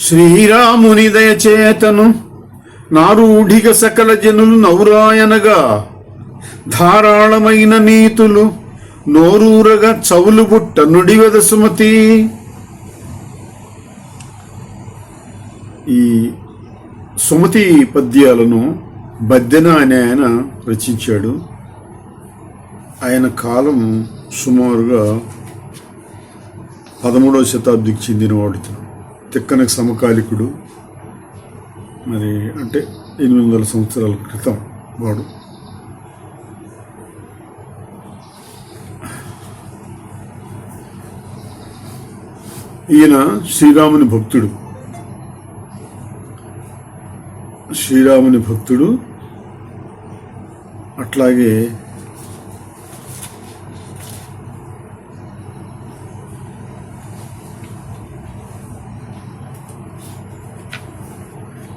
శ్రీరాముని దయచేతను నారూఢిగ సకల జనులు నౌరాయనగా. ధారాళమైన నీతులు నోరూరగా చవులు బుట్ట నుడివెద సుమతి. ఈ సుమతి పద్యాలను బద్దెన అనే ఆయన రచించాడు. ఆయన కాలం సుమారుగా పదమూడవ శతాబ్దికి చెందినవాడు ఇతను. తిక్కనకు సమకాలికుడు. మరి అంటే ఎనిమిది వందల సంవత్సరాల క్రితం వాడు. ఈయన శ్రీరాముని భక్తుడు. శ్రీరాముని భక్తుడు. అట్లాగే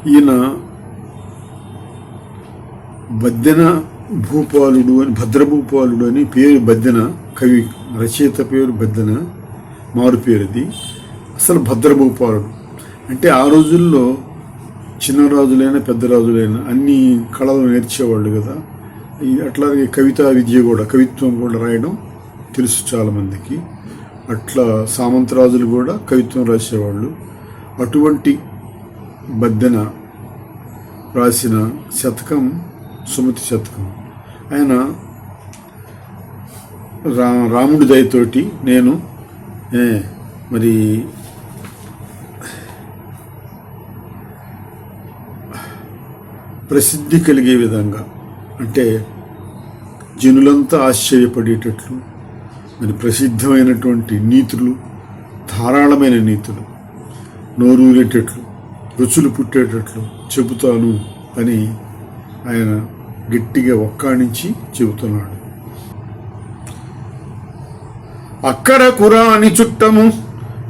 ఈయన బద్దెన భూపాలుడు అని భద్రభూపాలుడు అని పేరు బద్దెన కవి రచయిత పేరు బద్దెన మారు పేరుది. అసలు భద్రభూపాలుడు. అంటే ఆ రోజుల్లో చిన్న రాజులైనా పెద్ద రాజులైనా అన్ని కళలు నేర్చేవాళ్ళు కదా. ఈ అట్లాగే కవితా విద్య కూడా కవిత్వం కూడా రాయడం తెలుసు చాలామందికి. అట్లా సామంతరాజులు కూడా కవిత్వం రాసేవాళ్ళు. అటువంటి బద్దెన రాసిన శతకం సుమతి శతకం. ఆయన రా రాముడి దయతోటి నేను మరి ప్రసిద్ధి కలిగే విధంగా అంటే జనులంతా ఆశ్చర్యపడేటట్లు మరి ప్రసిద్ధమైనటువంటి నీతులు ధారాళమైన నీతులు నోరూరేటట్లు రుచులు పుట్టేటట్లు చెబుతాను అని ఆయన గట్టిగా ఒక్కాణించి చెబుతున్నాడు. అక్కర కురాని చుట్టము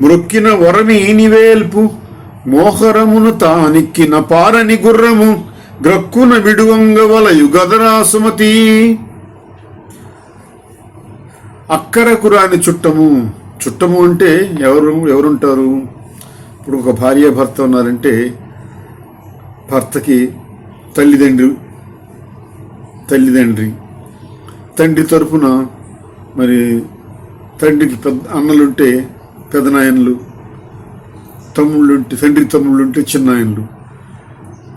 మృక్కిన వరని నివేల్పు మోహరమును తానిక్కిన పారని గుర్రము గ్రక్కున విడువంగ వలయు గదరాసుమతి. అక్కర కురాని చుట్టము చుట్టము అంటే ఎవరు ఎవరుంటారు? ఇప్పుడు ఒక భార్య భర్త ఉన్నారంటే భర్తకి తల్లిదండ్రి తల్లిదండ్రి. తండ్రి తరపున మరి తండ్రికి పెద్ద అన్నలుంటే పెదనాయనలు తమ్ముళ్ళుంటే తండ్రి తమ్ముళ్ళుంటే చిన్నాయనలు.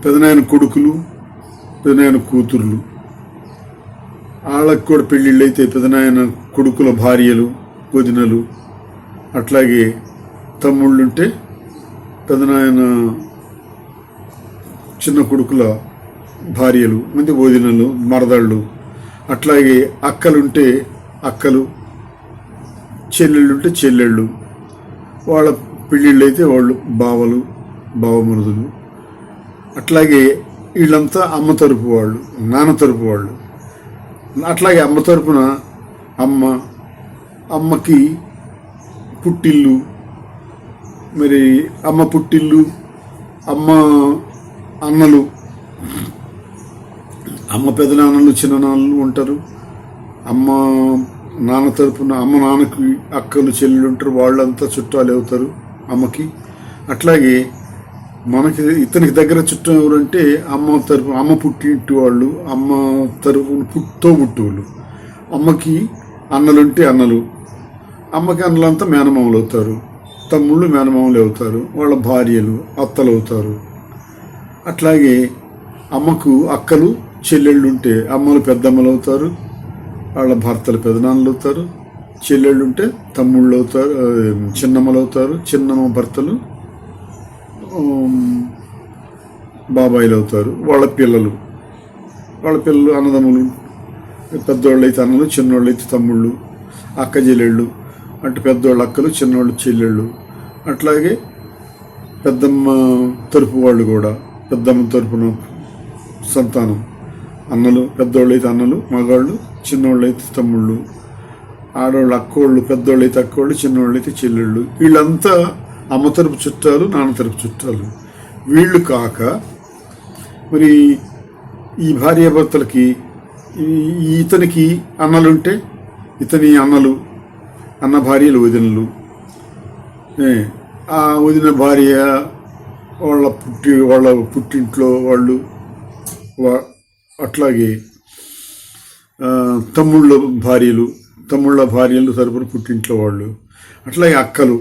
పెదనాయన కొడుకులు పెదనాయన కూతుర్లు. వాళ్ళకి కూడా పెళ్ళిళ్ళు అయితే పెదనాయన కొడుకుల భార్యలు వదినలు. అట్లాగే తమ్ముళ్ళుంటే పెదనాయన చిన్న కొడుకుల భార్యలు మంది వదినలు మరదళ్ళు అట్లాగే అక్కలుంటే అక్కలు చెల్లెళ్ళుంటే చెల్లెళ్ళు వాళ్ళ పెళ్ళిళ్ళు అయితే వాళ్ళు బావలు బావమరుదులు అట్లాగే వీళ్ళంతా అమ్మ తరపు వాళ్ళు నాన్న తరపు వాళ్ళు. అట్లాగే అమ్మ తరపున అమ్మ అమ్మకి పుట్టిల్లు మరి అమ్మ పుట్టిల్లు అమ్మ అన్నలు. అమ్మ పెదనాన్నలు చిన్ననాన్నలు ఉంటారు. అమ్మ నాన్న తరపున అమ్మ నాన్నకి అక్కలు చెల్లెలు ఉంటారు. వాళ్ళంతా చుట్టాలు అవుతారు అమ్మకి. అట్లాగే మనకి ఇతనికి దగ్గర చుట్టం ఎవరంటే అమ్మ తరపు అమ్మ పుట్టింటి వాళ్ళు అమ్మ తరపున పుట్టో పుట్టువులు అమ్మకి అన్నలుంటే అన్నలు. అమ్మకి అన్నలంతా మేనమామలు అవుతారు. తమ్ముళ్ళు మేనమామలు అవుతారు వాళ్ళ భార్యలు అత్తలు అవుతారు అట్లాగే అమ్మకు అక్కలు చెల్లెళ్ళు ఉంటే అమ్మలు పెద్దమ్మలు అవుతారు వాళ్ళ భర్తలు పెదనాన్నలు అవుతారు చెల్లెళ్ళు ఉంటే తమ్ముళ్ళు అవుతారు చిన్నమ్మలు అవుతారు చిన్నమ్మ భర్తలు బాబాయిలు అవుతారు వాళ్ళ పిల్లలు. వాళ్ళ పిల్లలు అన్నదమ్ములు పెద్దోళ్ళు అయితే అన్నలు చిన్నోళ్ళు అయితే తమ్ముళ్ళు అక్క చెల్లెళ్ళు అంటే పెద్దోళ్ళ అక్కలు చిన్నోళ్ళు చెల్లెళ్ళు. అట్లాగే పెద్దమ్మ తరపు వాళ్ళు కూడా పెద్దమ్మ తరపున సంతానం. అన్నలు పెద్దోళ్ళు అయితే అన్నలు మగాళ్ళు చిన్నోళ్ళు అయితే తమ్ముళ్ళు. ఆడవాళ్ళు అక్కోళ్ళు పెద్దోళ్ళు అయితే అక్కోళ్ళు చిన్నోళ్ళు అయితే చెల్లెళ్ళు. వీళ్ళంతా అమ్మ తరపు చుట్టాలు నాన్న తరపు చుట్టాలు. వీళ్ళు కాక మరి ఈ భార్యాభర్తలకి ఈ ఇతనికి అన్నలుంటే ఇతని అన్నలు అన్న భార్యలు వదినలు. ఆ వదిన భార్య వాళ్ళ పుట్టి వాళ్ళ పుట్టింట్లో వాళ్ళు వా- అట్లాగే తమ్ముళ్ళ భార్యలు తమ్ముళ్ళ భార్యలు తరపున పుట్టింట్లో వాళ్ళు అట్లాగే అక్కలు.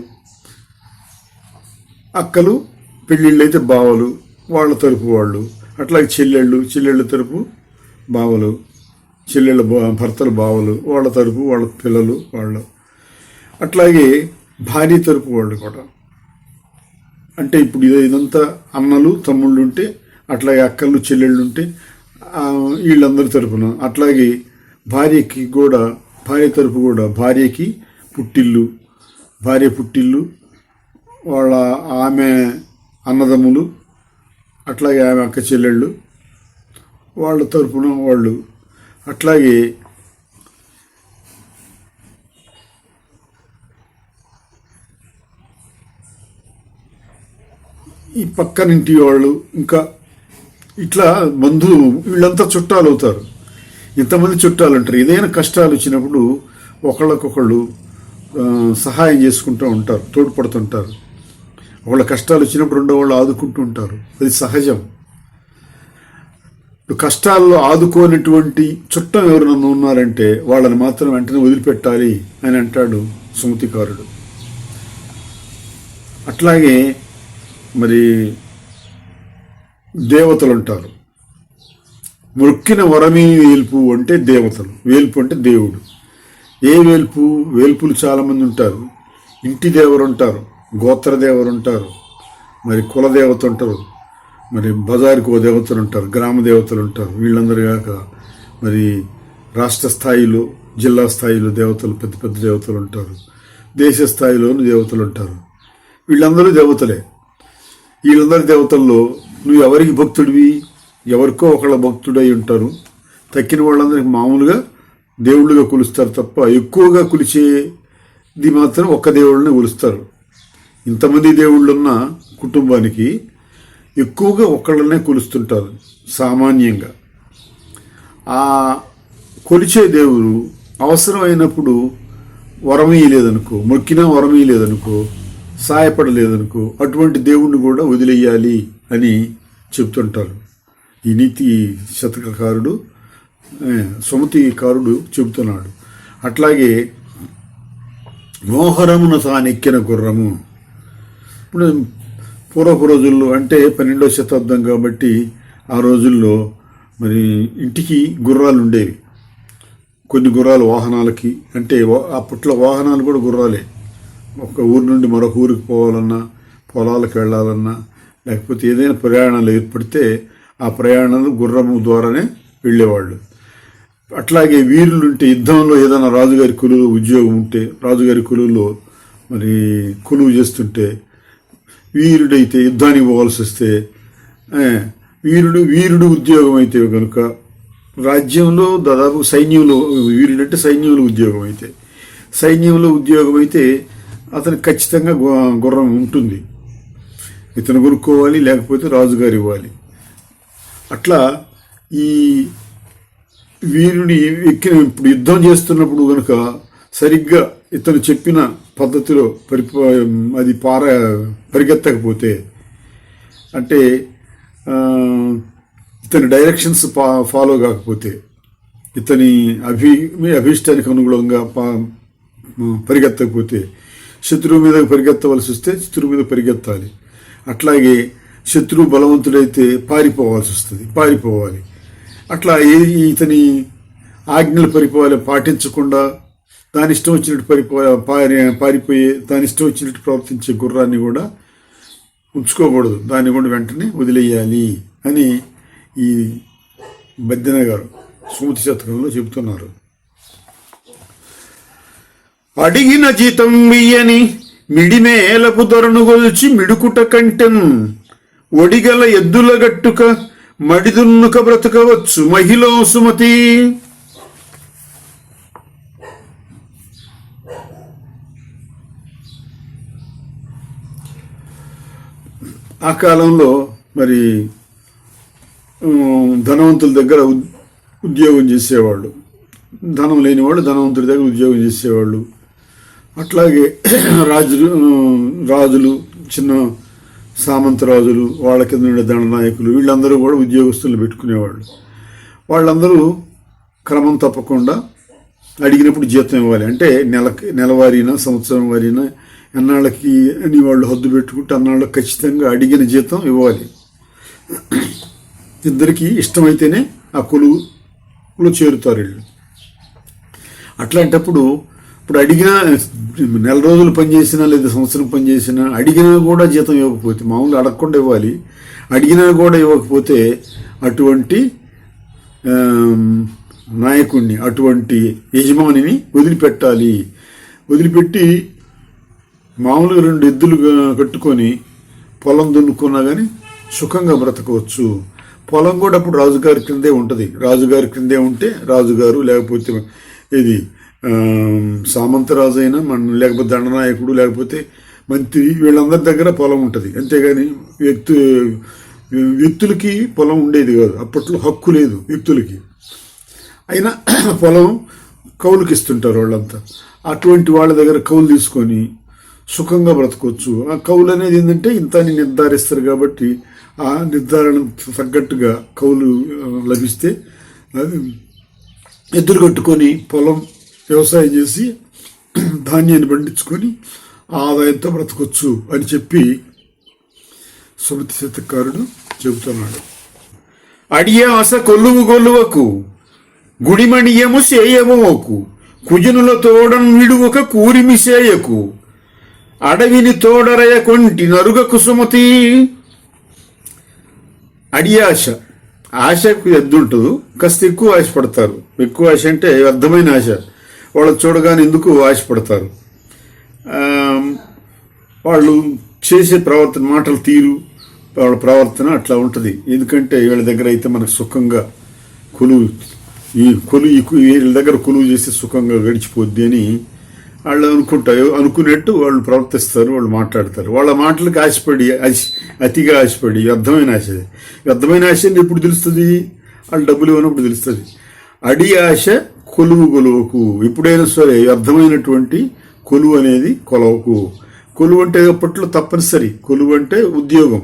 అక్కలు పెళ్ళిళ్ళు అయితే బావలు వాళ్ళ తరపు వాళ్ళు అట్లాగే చెల్లెళ్ళు చెల్లెళ్ళ తరపు బావలు చెల్లెళ్ళ బా- బావలు వాళ్ళ తరపు వాళ్ళ పిల్లలు వాళ్ళు అట్లాగే భార్య తరపు వాళ్ళు కూడా. అంటే ఇప్పుడు ఇదంతా అన్నలు తమ్ముళ్ళు ఉంటే అట్లాగే అక్కలు చెల్లెళ్ళు ఉంటే వీళ్ళందరి తరపున. అట్లాగే భార్యకి కూడా భార్య తరపు కూడా భార్యకి పుట్టిల్లు భార్య పుట్టిల్లు వాళ్ళ ఆమె అన్నదమ్ములు అట్లాగే ఆమె అక్క చెల్లెళ్ళు వాళ్ళ తరపున వాళ్ళు. అట్లాగే ఈ పక్కనింటి వాళ్ళు ఇంకా ఇట్లా బంధువులు వీళ్ళంతా చుట్టాలు అవుతారు. ఇంతమంది చుట్టాలు అంటారు ఏదైనా కష్టాలు వచ్చినప్పుడు ఒకళ్ళకొకళ్ళు సహాయం చేసుకుంటూ ఉంటారు తోడ్పడుతుంటారు. వాళ్ళ కష్టాలు వచ్చినప్పుడు రెండో వాళ్ళు ఆదుకుంటూ ఉంటారు. అది సహజం. కష్టాల్లో ఆదుకోనటువంటి చుట్టం ఎవరైనా ఉన్నారంటే వాళ్ళని మాత్రం వెంటనే వదిలిపెట్టాలి అని అంటాడు సుమతికారుడు. అట్లాగే మరి దేవతలు అంటారు మొక్కిన వరమీ వేల్పు అంటే దేవతలు. వేల్పు అంటే దేవుడు. ఏ వేల్పు? వేల్పులు చాలామంది ఉంటారు. ఇంటి దేవరు ఉంటారు గోత్ర దేవరు ఉంటారు మరి కుల దేవత ఉంటారు మరి బజారుకు ఓ దేవతలు ఉంటారు గ్రామ దేవతలు ఉంటారు వీళ్ళందరూ కాక మరి రాష్ట్ర స్థాయిలో జిల్లా స్థాయిలో దేవతలు పెద్ద పెద్ద దేవతలు ఉంటారు దేశ స్థాయిలోనూ దేవతలు ఉంటారు వీళ్ళందరూ దేవతలే. వీళ్ళందరి దేవతల్లో నువ్వు ఎవరికి భక్తుడివి? ఎవరికో ఒకళ్ళ భక్తుడై ఉంటారు. తక్కిన వాళ్ళందరికి మామూలుగా దేవుళ్ళుగా కొలుస్తారు తప్ప ఎక్కువగా కొలిచేది మాత్రం ఒక్క దేవుళ్ళని కొలుస్తారు. ఇంతమంది దేవుళ్ళున్న కుటుంబానికి ఎక్కువగా ఒకళ్ళనే కొలుస్తుంటారు సామాన్యంగా. ఆ కొలిచే దేవుడు అవసరమైనప్పుడు వరమేయలేదనుకో మొక్కినా వరమేయలేదనుకో సహాయపడలేదనుకో అటువంటి దేవుణ్ణి కూడా వదిలేయాలి అని చెప్తుంటారు ఈ నీతి శతకకారుడు సుమతికారుడు చెబుతున్నాడు. అట్లాగే మోహరమున తానెక్కిన గుర్రము. ఇప్పుడు పూర్వపు రోజుల్లో అంటే పన్నెండవ శతాబ్దం కాబట్టి ఆ రోజుల్లో మరి ఇంటికి గుర్రాలు ఉండేవి. కొన్ని గుర్రాలు వాహనాలకి అంటే వా- అప్పట్లో వాహనాలు కూడా గుర్రాలే. ఒక ఊరు నుండి మరొక ఊరికి పోవాలన్నా పొలాలకు వెళ్ళాలన్నా లేకపోతే ఏదైనా ప్రయాణాలు ఏర్పడితే ఆ ప్రయాణాలు గుర్రము ద్వారానే వెళ్ళేవాళ్ళు. అట్లాగే వీరులు ఉంటే యుద్ధంలో ఏదైనా రాజుగారి కొలువులో ఉద్యోగం ఉంటే రాజుగారి కులులో మరి కొలువు చేస్తుంటే వీరుడైతే యుద్ధానికి పోవాల్సి వస్తే వీరుడు వీరుడు ఉద్యోగం అయితే కనుక రాజ్యంలో దాదాపు సైన్యంలో వీరుడంటే సైన్యంలో ఉద్యోగం అయితే సైన్యంలో ఉద్యోగం అయితే అతనికి ఖచ్చితంగా గుర్రం ఉంటుంది. ఇతను కొనుక్కోవాలి లేకపోతే రాజుగారు ఇవ్వాలి. అట్లా ఈ వీరుని ఎక్కిన ఇప్పుడు యుద్ధం చేస్తున్నప్పుడు కనుక సరిగ్గా ఇతను చెప్పిన పద్ధతిలో పరి అది పార పరిగెత్తకపోతే అంటే ఇతని డైరెక్షన్స్ ఫాలో కాకపోతే ఇతని అభి మీ అభీష్టానికి అనుగుణంగా పా పరిగెత్తకపోతే శత్రువు మీద పరిగెత్తవలసి వస్తే శత్రువు మీద పరిగెత్తాలి. అట్లాగే శత్రువు బలవంతుడైతే పారిపోవాల్సి వస్తుంది పారిపోవాలి. అట్లా ఏ ఇతని ఆజ్ఞలు పరిపోవాలి పాటించకుండా దాని ఇష్టం వచ్చినట్టు పరిపో పారి పారిపోయే దాని ఇష్టం వచ్చినట్టు ప్రవర్తించే గుర్రాన్ని కూడా ఉంచుకోకూడదు. దాన్ని కూడా వెంటనే వదిలేయాలి అని ఈ బద్దెన గారు సుమతి శతకంలో చెబుతున్నారు. అడిగిన జీతం ఇయ్యని మిడిమేలపు దొరనుగొల్చి మిడుకుట కంటెన్ ఒడిగల ఎద్దుల గట్టుక మడిదున్నుక బ్రతకవచ్చు మహిళ సుమతి. ఆ కాలంలో మరి ధనవంతుల దగ్గర ఉద్యోగం చేసేవాళ్ళు. ధనం లేని వాళ్ళు ధనవంతుడి దగ్గర ఉద్యోగం చేసేవాళ్ళు. అట్లాగే రాజులు రాజులు చిన్న సామంతరాజులు వాళ్ళ కింద ఉండే దండనాయకులు వీళ్ళందరూ కూడా ఉద్యోగస్తులు పెట్టుకునేవాళ్ళు. వాళ్ళందరూ క్రమం తప్పకుండా అడిగినప్పుడు జీతం ఇవ్వాలి. అంటే నెలకి నెలవారీనా సంవత్సరం వారీనా ఎన్నాళ్ళకి అని వాళ్ళు హద్దు పెట్టుకుంటే అన్నాళ్ళకి ఖచ్చితంగా అడిగిన జీతం ఇవ్వాలి. ఇద్దరికి ఇష్టమైతేనే ఆ కొలువులో చేరుతారు వీళ్ళు. అట్లాంటప్పుడు ఇప్పుడు అడిగినా నెల రోజులు పనిచేసినా లేదా సంవత్సరం పనిచేసినా అడిగినా కూడా జీతం ఇవ్వకపోతే మామూలుగా అడగకుండా ఇవ్వాలి. అడిగినా కూడా ఇవ్వకపోతే అటువంటి నాయకుణ్ణి నాయకుడిని అటువంటి యజమానిని వదిలిపెట్టాలి. వదిలిపెట్టి మామూలుగా రెండు ఎద్దులు కట్టుకొని పొలం దున్నుకున్నా కానీ సుఖంగా బ్రతకవచ్చు. పొలం కూడా అప్పుడు రాజుగారి క్రిందే ఉంటుంది. రాజుగారి క్రిందే ఉంటే రాజుగారు లేకపోతే ఇది సామంతరాజు అయినా మన లేకపోతే దండనాయకుడు లేకపోతే మంత్రి వీళ్ళందరి దగ్గర పొలం ఉంటుంది. అంతేగాని వ్యక్తు వ్యక్తులకి పొలం ఉండేది కాదు. అప్పట్లో హక్కు లేదు వ్యక్తులకి. అయినా పొలం కౌలుకి ఇస్తుంటారు వాళ్ళంతా. అటువంటి వాళ్ళ దగ్గర కౌలు తీసుకొని సుఖంగా బ్రతకొచ్చు. ఆ కౌలు అనేది ఏంటంటే ఇంత అని నిర్ధారిస్తారు కాబట్టి ఆ నిర్ధారణ తగ్గట్టుగా కౌలు లభిస్తే అది ఎద్దులు కట్టుకొని పొలం వ్యవసాయం చేసి ధాన్యాన్ని పండించుకొని ఆదాయంతో బ్రతకొచ్చు అని చెప్పి సుమతి శతకారుడు చెబుతున్నాడు. అడియాస కొల్లువు గొల్లువకు గుడిమణియము సేయమోకు కుజనుల తోడను విడువక కూరిమి సేయకు అడవిని తోడరయ కొంటి నరుగ కుసుమతి అడియాశ ఆశకు ఎద్దుంటుంది కాస్త ఎక్కువ ఆశపడతారు. ఎక్కువ ఆశ అంటే అర్థమైన ఆశ. వాళ్ళు చూడగానే ఎందుకు ఆశపడతారు? వాళ్ళు చేసే ప్రవర్తన మాటల తీరు వాళ్ళ ప్రవర్తన అట్లా ఉంటుంది. ఎందుకంటే వీళ్ళ దగ్గర అయితే మనకు సుఖంగా కొలువు ఈ కొలు వీళ్ళ దగ్గర కొలువు చేస్తే సుఖంగా గడిచిపోద్ది అని వాళ్ళు అనుకుంటారు. అనుకున్నట్టు వాళ్ళు ప్రవర్తిస్తారు వాళ్ళు మాట్లాడతారు. వాళ్ళ మాటలకు ఆశపడి ఆశ- అతిగా ఆశపడి వ్యర్థమైన ఆశ. వ్యర్థమైన ఆశ అని ఎప్పుడు తెలుస్తుంది? వాళ్ళు డబ్బులు ఇవ్వనప్పుడు తెలుస్తుంది. అడి ఆశ కొలువు కొలువకు ఎప్పుడైనా సరే వ్యర్థమైనటువంటి కొలువు అనేది కొలవకు. కొలువు అంటే అప్పట్లో తప్పనిసరి. కొలువు అంటే ఉద్యోగం.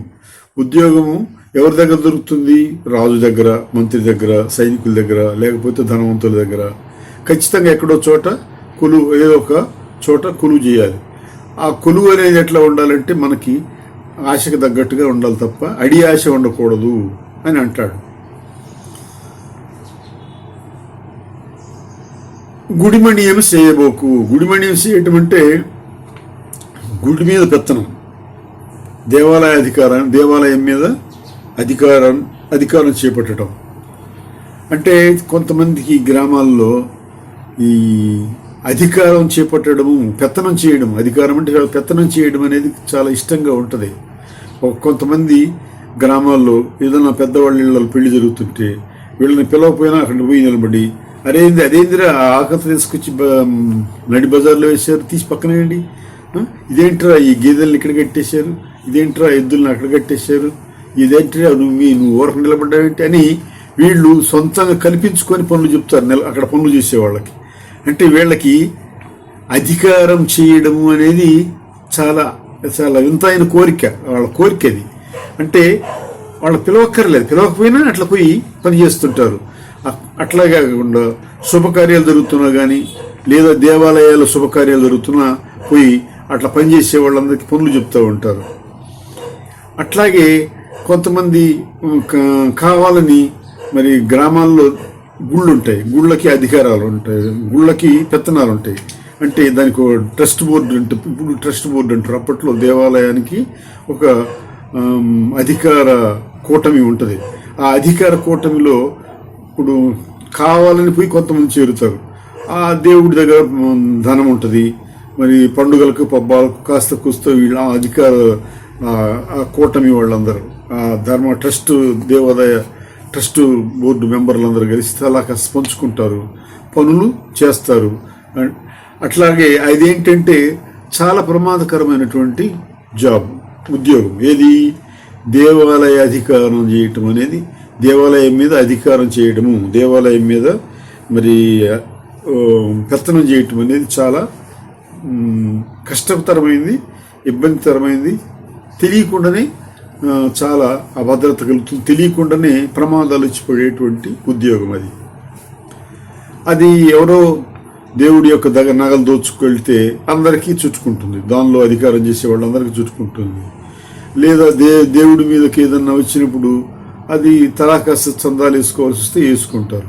ఉద్యోగము ఎవరి దగ్గర దొరుకుతుంది? రాజు దగ్గర మంత్రి దగ్గర సైనికుల దగ్గర లేకపోతే ధనవంతుల దగ్గర. ఖచ్చితంగా ఎక్కడో చోట కొలువు ఏదో ఒక చోట కొలువు చేయాలి. ఆ కొలువు అనేది ఎట్లా ఉండాలంటే మనకి ఆశకు తగ్గట్టుగా ఉండాలి తప్ప అడి ఆశ ఉండకూడదు అని అంటాడు. గుడిమణియం చేయబోకు. గుడిమణియం చేయటం అంటే గుడి మీద పెత్తనం. దేవాలయ అధికారం దేవాలయం మీద అధికారం అధికారం చేపట్టడం అంటే కొంతమందికి గ్రామాల్లో ఈ అధికారం చేపట్టడము పెత్తనం చేయడం అధికారం అంటే పెత్తనం చేయడం అనేది చాలా ఇష్టంగా ఉంటుంది. కొంతమంది గ్రామాల్లో ఏదైనా పెద్దవాళ్ళ ఇళ్ళలో పెళ్ళి జరుగుతుంటే వీళ్ళని పిలవకపోయినా అక్కడ పోయి నిలబడి అరేంది అదేందిరా ఆ తీసుకొచ్చి నడి బజార్లో వేశారు. తీసి పక్కన ఇదేంట్రా ఈ గేదెల్ని ఇక్కడ కట్టేశారు? ఇదేంట్రా ఎద్దులను అక్కడ కట్టేశారు? ఇదేంట్రా నువ్వు మీ- నువ్వు ఊరకు నిలబడ్డావేంటి అని వీళ్ళు సొంతంగా కల్పించుకొని పనులు చెప్తారు. నెల అక్కడ పనులు చేసే వాళ్ళకి. అంటే వీళ్ళకి అధికారం చేయడం అనేది చాలా చాలా వింతైన కోరిక. వాళ్ళ కోరిక అది. అంటే వాళ్ళు పిలవక్కర్లేదు. పిలవకపోయినా అట్లా పోయి పని చేస్తుంటారు. అట్లాగే కాకుండా శుభకార్యాలు జరుగుతున్నా కానీ లేదా దేవాలయాల శుభకార్యాలు జరుగుతున్నా పోయి అట్లా పనిచేసే వాళ్ళందరికీ పనులు చెప్తూ ఉంటారు. అట్లాగే కొంతమంది కావాలని మరి గ్రామాల్లో గుళ్ళు ఉంటాయి గుళ్ళకి అధికారాలు ఉంటాయి. గుళ్ళకి పెత్తనాలు ఉంటాయి. అంటే దానికి ట్రస్ట్ బోర్డు అంటే ఇప్పుడు ట్రస్ట్ బోర్డు అంటారు. అప్పట్లో దేవాలయానికి ఒక అధికార కూటమి ఉంటుంది. ఆ అధికార కూటమిలో ఇప్పుడు కావాలని పోయి కొంతమంది చేరుతారు. ఆ దేవుడి దగ్గర ధనం ఉంటుంది. మరి పండుగలకు పబ్బాలకు కాస్త కూస్తో వీళ్ళ అధికార కూటమి వాళ్ళందరూ ఆ ధర్మ ట్రస్ట్ దేవాదాయ ట్రస్ట్ బోర్డు మెంబర్లందరూ కలిసి అలా పంచుకుంటారు. పనులు చేస్తారు. అట్లాగే అదేంటంటే చాలా ప్రమాదకరమైనటువంటి జాబ్ ఉద్యోగం. ఏది? దేవాలయ అధికారం చేయటం అనేది దేవాలయం మీద అధికారం చేయడము దేవాలయం మీద మరి ఆ, పెత్తనం చేయటం అనేది చాలా కష్టతరమైంది ఇబ్బందికరమైంది తెలియకుండానే చాలా అభద్రత కలుగుతుంది. తెలియకుండానే ప్రమాదాలు వచ్చి ఉద్యోగం అది. అది ఎవరో దేవుడి యొక్క దగ్గర నగలు దోచుకెళ్తే అందరికీ చుట్టుకుంటుంది. దానిలో అధికారం చేసే వాళ్ళందరికీ చుట్టుకుంటుంది. లేదా దే దేవుడి మీదకి ఏదన్నా వచ్చినప్పుడు అది తలాకాస్త చందాలు వేసుకోవాల్సి వస్తే వేసుకుంటారు.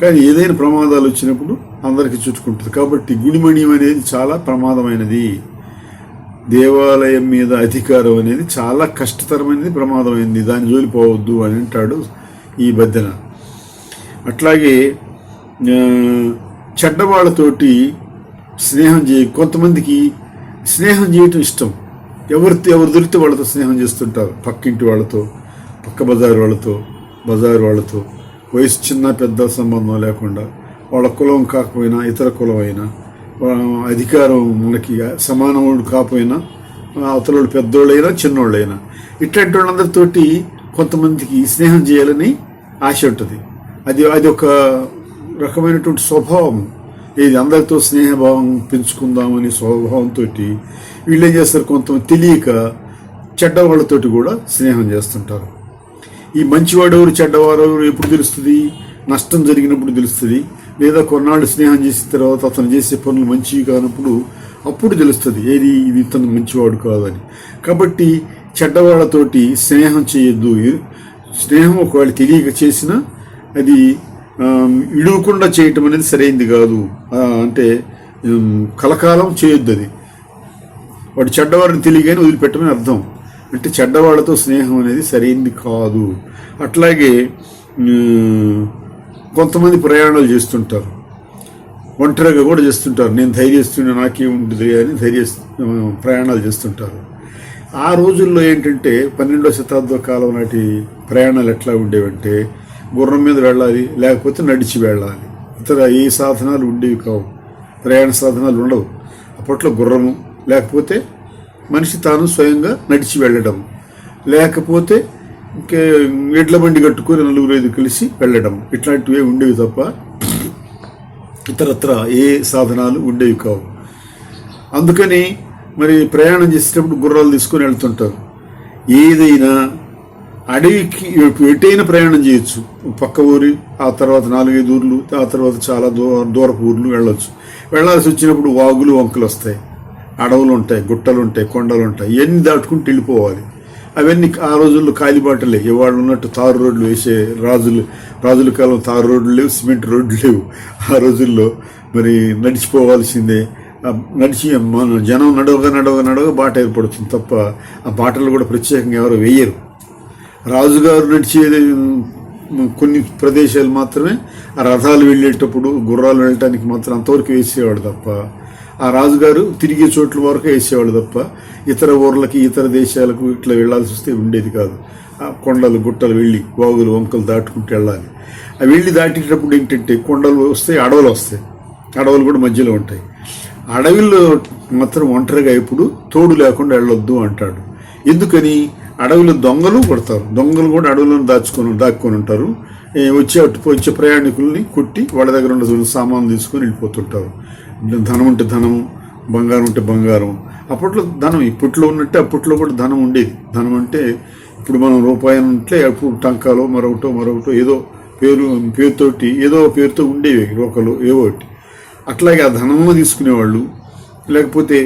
కానీ ఏదైనా ప్రమాదాలు వచ్చినప్పుడు అందరికీ చుట్టుకుంటుంది. కాబట్టి గుడిమణ్యం అనేది చాలా ప్రమాదమైనది. దేవాలయం మీద అధికారం అనేది చాలా కష్టతరమైనది ప్రమాదమైనది. దాని జోలిపోవద్దు అని అంటాడు ఈ బద్దెన అట్లాగే చెడ్డవాళ్ళతోటి స్నేహం చేయ కొంతమందికి స్నేహం చేయటం ఇష్టం. ఎవరితో ఎవరు దొరికితే వాళ్ళతో స్నేహం చేస్తుంటారు పక్కింటి వాళ్ళతో. పక్క బజారు వాళ్ళతో బజారు వాళ్ళతో వయసు చిన్న పెద్ద సంబంధం లేకుండా వాళ్ళ కులం కాకపోయినా ఇతర కులం అయినా అధికారం మనకి సమానముడు కాకపోయినా అవతల పెద్దోళ్ళైనా చిన్నోళ్ళైనా. ఇట్లాంటి వాళ్ళందరితోటి కొంతమందికి స్నేహం చేయాలని ఆశ ఉంటుంది. అది అది ఒక రకమైనటువంటి స్వభావం. ఇది అందరితో స్నేహభావం పెంచుకుందామని స్వభావంతో వీళ్ళు ఏం చేస్తారు కొంతమంది తెలియక చెడ్డ వాళ్ళతోటి కూడా స్నేహం చేస్తుంటారు. ఈ మంచివాడు ఎవరు చెడ్డవారు ఎవరు ఎప్పుడు తెలుస్తుంది? నష్టం జరిగినప్పుడు తెలుస్తుంది. లేదా కొన్నాళ్ళు స్నేహం చేసిన తర్వాత అతను చేసే పనులు మంచివి కానప్పుడు అప్పుడు తెలుస్తుంది. ఏది? ఇది తను మంచివాడు కాదని. కాబట్టి చెడ్డవాళ్ళతోటి స్నేహం చేయొద్దు. స్నేహం ఒకవేళ తెలియక చేసినా అది ఇడవకుండా చేయటం అనేది సరైంది కాదు. అంటే కలకాలం చేయొద్దు అది. వాడు చెడ్డవారిని తెలియగానే వదిలిపెట్టమని అర్థం. అంటే చెడ్డవాళ్ళతో స్నేహం అనేది సరైంది కాదు. అట్లాగే కొంతమంది ప్రయాణాలు చేస్తుంటారు. ఒంటరిగా కూడా చేస్తుంటారు. నేను ధైర్యస్తున్నా నాకేం ఉంటుంది అని ధైర్య ప్రయాణాలు చేస్తుంటారు. ఆ రోజుల్లో ఏంటంటే పన్నెండవ శతాబ్ద కాలం నాటి ప్రయాణాలు ఎట్లా ఉండేవంటే గుర్రం మీద వెళ్ళాలి లేకపోతే నడిచి వెళ్ళాలి. ఇతర ఏ సాధనాలు ఉండేవి కావు. ప్రయాణ సాధనాలు ఉండవు. అప్పట్లో గుర్రము లేకపోతే మనిషి తాను స్వయంగా నడిచి వెళ్ళడం. లేకపోతే ఇంకే ఎడ్ల బండి కట్టుకొని నలుగురు ఐదు కలిసి వెళ్ళడం. ఇట్లాంటివే ఉండేవి తప్ప ఇతరత్ర ఏ సాధనాలు ఉండేవి కావు. అందుకని మరి ప్రయాణం చేసేటప్పుడు గుర్రాలు తీసుకొని వెళ్తుంటారు. ఏదైనా అడవికి ఎటైనా ప్రయాణం చేయొచ్చు. పక్క ఊరి ఆ తర్వాత నాలుగైదు ఊర్లు ఆ తర్వాత చాలా దూర దూరపు ఊర్లు వెళ్ళొచ్చు. వెళ్ళాల్సి వచ్చినప్పుడు వాగులు వంకలు వస్తాయి. అడవులు ఉంటాయి గుట్టలు ఉంటాయి కొండలు ఉంటాయి ఇవన్నీ దాటుకుంటూ వెళ్ళిపోవాలి. అవన్నీ ఆ రోజుల్లో కాలిబాటలే ఇవాళ ఉన్నట్టు తారు రోడ్లు వేసే రాజులు రాజుల కాలం తారు రోడ్లు లేవు సిమెంట్ రోడ్లు లేవు. ఆ రోజుల్లో మరి నడిచిపోవాల్సిందే. నడిచి మన జనం నడవగా నడవగా నడవగా బాట ఏర్పడుతుంది తప్ప ఆ బాటలు కూడా ప్రత్యేకంగా ఎవరు వేయరు. రాజుగారు నడిచే కొన్ని ప్రదేశాలు మాత్రమే ఆ రథాలు వెళ్ళేటప్పుడు గుర్రాలు వెళ్ళటానికి మాత్రం అంతవరకు వేసేవాడు తప్ప ఆ రాజుగారు తిరిగే చోట్ల వరకు వేసేవాళ్ళు తప్ప ఇతర ఊర్లకి ఇతర దేశాలకు ఇట్లా వెళ్ళాల్సి వస్తే ఉండేది కాదు. ఆ కొండలు గుట్టలు వెళ్ళి వాగులు వంకలు దాటుకుంటూ వెళ్ళాలి. ఆ వెళ్ళి దాటేటప్పుడు ఏంటంటే కొండలు వస్తాయి అడవులు వస్తాయి. అడవులు కూడా మధ్యలో ఉంటాయి. అడవిలో మాత్రం ఒంటరిగా ఎప్పుడు తోడు లేకుండా వెళ్ళొద్దు అంటాడు. ఎందుకని? అడవిలో దొంగలు కొడతారు. దొంగలు కూడా అడవులను దాచుకొని దాక్కొని ఉంటారు. వచ్చే అటు వచ్చే ప్రయాణికుల్ని కొట్టి వాళ్ళ దగ్గర ఉన్న సామాన్లు తీసుకొని వెళ్ళిపోతుంటారు. ధనం ఉంటే ధనం బంగారం ఉంటే బంగారం. అప్పట్లో ధనం ఇప్పట్లో ఉన్నట్టే అప్పట్లో కూడా ధనం ఉండేది. ధనం అంటే ఇప్పుడు మనం రూపాయి ఉంటే అప్పుడు టంకాలో మరొకటో మరొకటో ఏదో పేరు పేరుతోటి ఏదో పేరుతో ఉండేవి రోకలు ఏవో ఒకటి. అట్లాగే ఆ ధనము తీసుకునేవాళ్ళు. లేకపోతే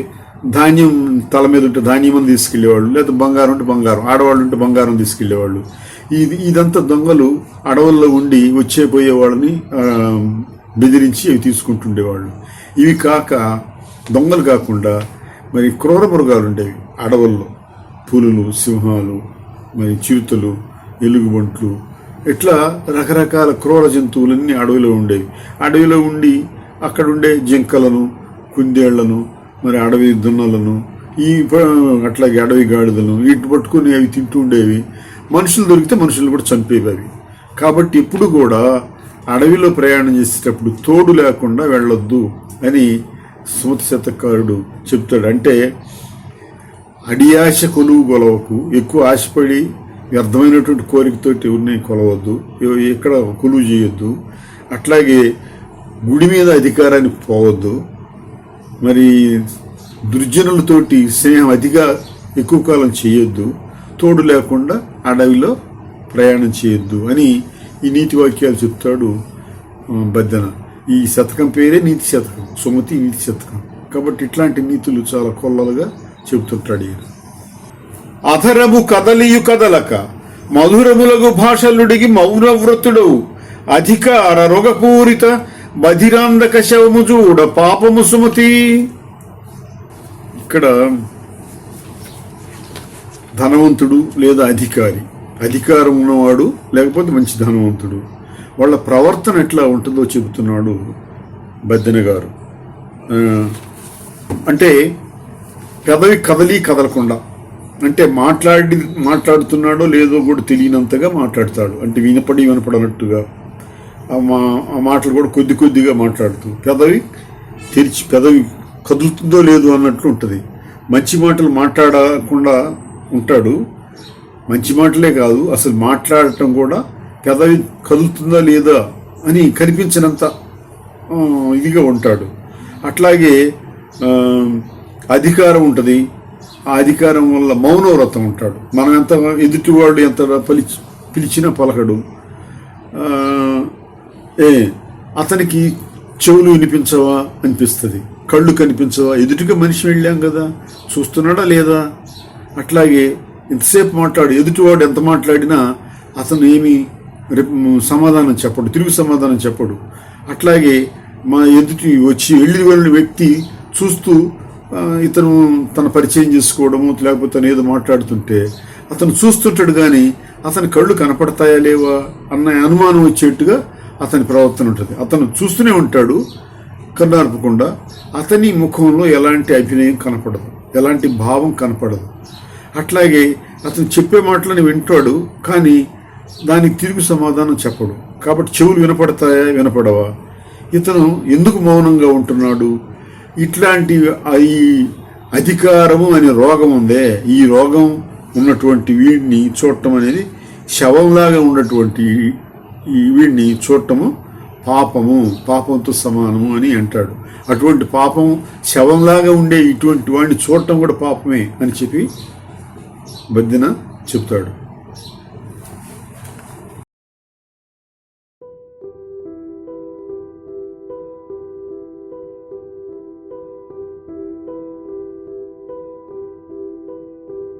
ధాన్యం తల మీద ఉంటే ధాన్యం అని తీసుకెళ్ళేవాళ్ళు లేదా బంగారం ఉంటే బంగారం ఆడవాళ్ళు ఉంటే బంగారం తీసుకెళ్ళేవాళ్ళు ఇది ఇదంతా దొంగలు అడవుల్లో ఉండి వచ్చే పోయే వాళ్ళని బెదిరించి అవి తీసుకుంటుండేవాళ్ళు. ఇవి కాక దొంగలు కాకుండా మరి క్రూర మృగాలు ఉండేవి అడవుల్లో పులులు సింహాలు మరి చిరుతలు ఎలుగుబంట్లు ఇట్లా రకరకాల క్రూర జంతువులన్నీ అడవిలో ఉండేవి. అడవిలో ఉండి అక్కడ ఉండే జింకలను కుందేళ్ళను మరి అడవి దున్నలను ఈ అట్లాగే అడవి గాడిదలను వీటి పట్టుకుని అవి తింటూ ఉండేవి. మనుషులు దొరికితే మనుషులు కూడా చంపేవి అవి కాబట్టి ఎప్పుడు కూడా అడవిలో ప్రయాణం చేసేటప్పుడు తోడు లేకుండా వెళ్ళొద్దు. అని సుమతి శతకారుడు చెప్తాడు. అంటే అడియాశ కొలువు కొలవకు ఎక్కువ ఆశపడి వ్యర్థమైనటువంటి కోరికతోటి ఎవరిని కొలవద్దు ఎక్కడ కొలువు చేయొద్దు అట్లాగే గుడి మీద అధికారానికి పోవద్దు. మరి దుర్జనులతోటి స్నేహం అతిగా ఎక్కువ కాలం చేయొద్దు తోడు లేకుండా అడవిలో ప్రయాణం చేయొద్దు అని ఈ నీతి వాక్యాలు చెప్తాడు బద్దన. ఈ శతకం పేరే నీతి శతకం సుమతి నీతి శతకం. కాబట్టి ఇట్లాంటి నీతులు చాలా కొల్లలుగా చెబుతుంటాడు ఈయన. అధరము కదలియు కదలక మధురములగు భాషలుడిగి మౌనవ్రతుడవు అధికార రోగపూరిత బధిరాంధక శవము చూడ పాపము సుమతి. ఇక్కడ ధనవంతుడు లేదా అధికారి. అధికారం ఉన్నవాడు లేకపోతే మంచి ధనవంతుడు. వాళ్ళ ప్రవర్తన ఎట్లా ఉంటుందో చెబుతున్నాడు బద్దెన గారు. అంటే పెదవి కదలి కదలకుండా అంటే మాట్లాడి మాట్లాడుతున్నాడో లేదో కూడా తెలియనంతగా మాట్లాడతాడు. అంటే వినపడి వినపడనట్టుగా ఆ మా ఆ మాటలు కూడా కొద్ది కొద్దిగా మాట్లాడుతూ పెదవి తెరిచి పెదవి కదులుతుందో లేదో అన్నట్లు ఉంటుంది. మంచి మాటలు మాట్లాడకుండా ఉంటాడు. మంచి మాటలే కాదు అసలు మాట్లాడటం కూడా కథ కదులుతుందా లేదా అని కనిపించినంత ఇదిగా ఉంటాడు. అట్లాగే అధికారం ఉంటుంది. ఆ అధికారం వల్ల మౌనవ్రతం ఉంటాడు. మనం ఎంత ఎదుటివాడు ఎంత పలిచి పిలిచినా పలకడు. ఏ అతనికి చెవులు వినిపించవా అనిపిస్తుంది. కళ్ళు కనిపించవా? ఎదుటిగా మనిషి వెళ్ళాం కదా. చూస్తున్నాడా లేదా? అట్లాగే ఎంతసేపు మాట్లాడు. ఎదుటివాడు ఎంత మాట్లాడినా అతను ఏమి సమాధానం చెప్పడు తిరుగు సమాధానం చెప్పడు. అట్లాగే మా ఎదుటి వచ్చి వెళ్ళి వెళ్ళిన వ్యక్తి చూస్తూ ఇతను తన పరిచయం చేసుకోవడము లేకపోతే తను ఏదో మాట్లాడుతుంటే అతను చూస్తుంటాడు కానీ అతని కళ్ళు కనపడతాయా లేవా అన్న అనుమానం వచ్చేట్టుగా అతని ప్రవర్తన ఉంటుంది. అతను చూస్తూనే ఉంటాడు కన్నార్పకుండా. అతని ముఖంలో ఎలాంటి అభినయం కనపడదు ఎలాంటి భావం కనపడదు. అట్లాగే అతను చెప్పే మాటలను వింటాడు కానీ దానికి తిరిగి సమాధానం చెప్పడు. కాబట్టి చెవులు వినపడతాయా? వినపడవా? ఇతను ఎందుకు మౌనంగా ఉంటున్నాడు? ఇట్లాంటి ఈ అధికారము అనే రోగం ఉందే. ఈ రోగం ఉన్నటువంటి వీడిని చూడటం అనేది శవంలాగా ఉన్నటువంటి ఈ వీడిని చూడటము పాపము పాపంతో సమానము అని అంటాడు. అటువంటి పాపం శవంలాగా ఉండే ఇటువంటి వాడిని చూడటం కూడా పాపమే అని చెప్పి బద్దిన చెప్తాడు.